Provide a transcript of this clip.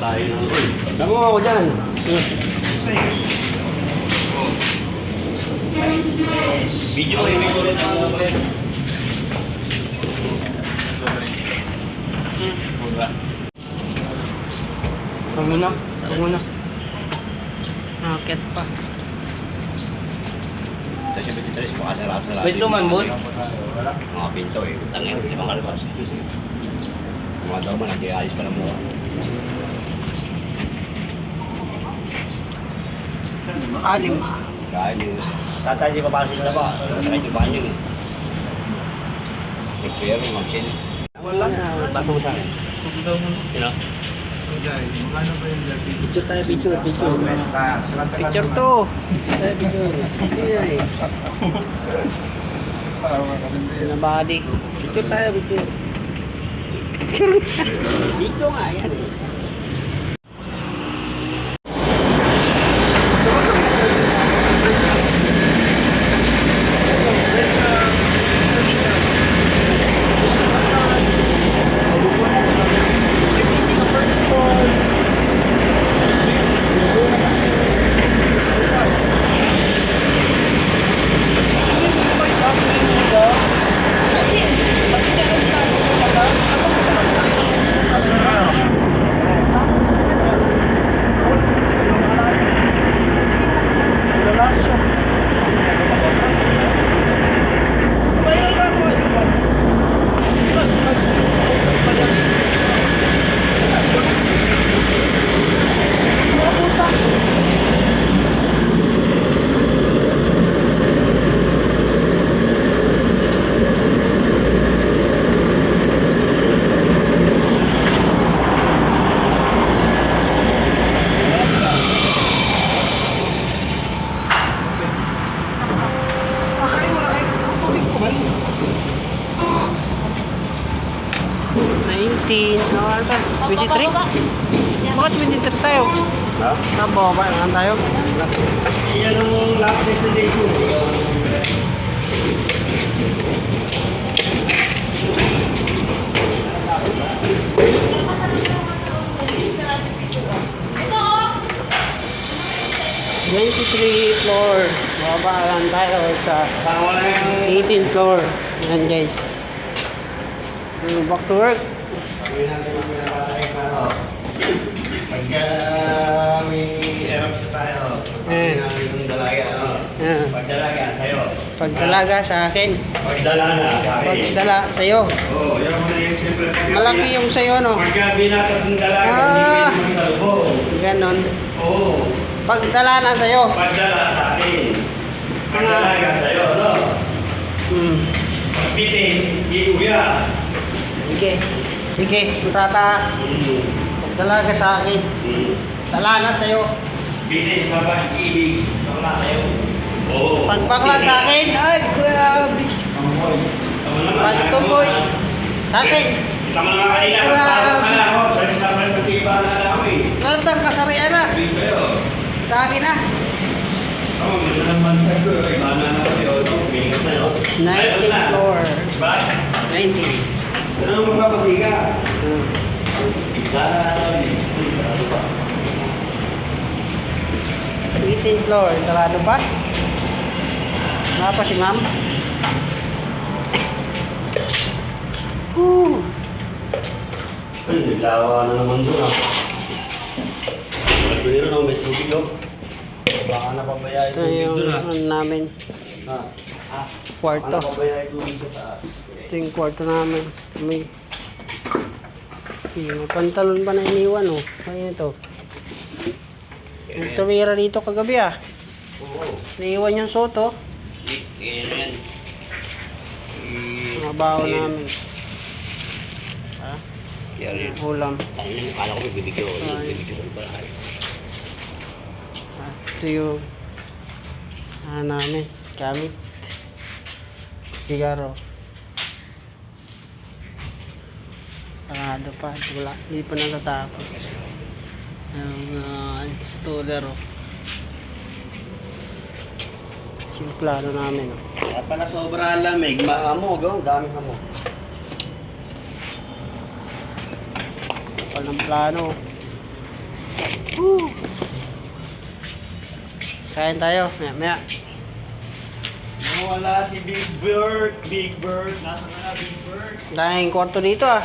tayo ng... Tama mo ako dyan. Video, eh, video rin ang ano rin. Huwag mo na. Huwag mo na. Nakakit pa. Ito si 23 po, kasarap sa Pwede naman, boy. Mga pinto eh. Tangin, hindi makalabas. Mga daw man, nag-ialis pa ng mukha. Alim. Kaya niyo. Tatay, di papasok sa ba? Sakit yung banyo eh. Expire mo, mag-chill. Wala na. Basta mo sa akin. Sino? Picture tayo, picture, picture. Picture to. Tayo, picture. Picture eh. Na body. Picture tayo, picture. Picture. Dito nga, yan. Nineteen. Ano ba? 23? Bakit 23 tayo? Ha? Nababa lang tayo. Yan ang last destination. Twenty-three floor. Baba lang tayo sa Kasama na yung 18th floor. Yan guys. Back to work. Pagka may erupts tayo, Eh. namin ng dalaga, ano? Yan. Pagdalaga sa'yo. Pagdalaga sa akin. Pagdala na, sabi. Pagdala sa'yo. Oo, yan mo na yung siyempre. pagka Malaki yung sa'yo, no? Pagka binatat ng dalaga, Ah. hindi pwede magsalubong. Ganon. Oo, Pagdala na sa'yo. pagdala sa akin. Pagdalaga sa'yo, no? Hmm. Pagbitin, di kuya. Sige. Sige, tata. Pagdalaga sa akin. Dala na sa'yo. Bitin sa pag-ibig, bakla sa'yo. Oo. Pagpakla sa akin. Ay, grabe. Pagtuboy. ayaw mo Sa akin. naman Ay, grabe. parang pala ako, dahil sa parang kasiba na lang ako eh. Lahat ng kasarian na. Sa akin na. Ako, gusto naman sa'yo. Iba na na kayo. Sumingat na yun. Ayun 19th na. floor. Ba? 19. Ano ang lang. 18th floor. Sarado pa? Wala pa si ma'am? Whew. Ay, naglawa na naman doon ah. Pagduliro ng may tubig oh. Baka napabayaan Ito tubig yung doon ah. ano namin. Ah. Ah. Kwarto. Ito yung kwarto namin. May yung pantalon pa na iniwan oh. Ano ito? Yung tumira dito kagabi ah. Oo. Naiwan yung soto. Eh, Mga eh, namin. Ha? Kaya rin. Ulam. Yung kala ko bibigyo. Bibigyo ko pala. Ito yung ano namin. Gamit. Sigaro. Parado pa. Wala. Hindi pa natatapos. Yung uh, installer oh. Yung plano namin oh. Kaya pala sobra lamig. Mahamog oh. Dami hamog. Walang plano. Woo! Kain tayo. Maya, maya. Nawala si Big Bird. Big Bird. Nasa na Big Bird? Dahil kwarto dito ah.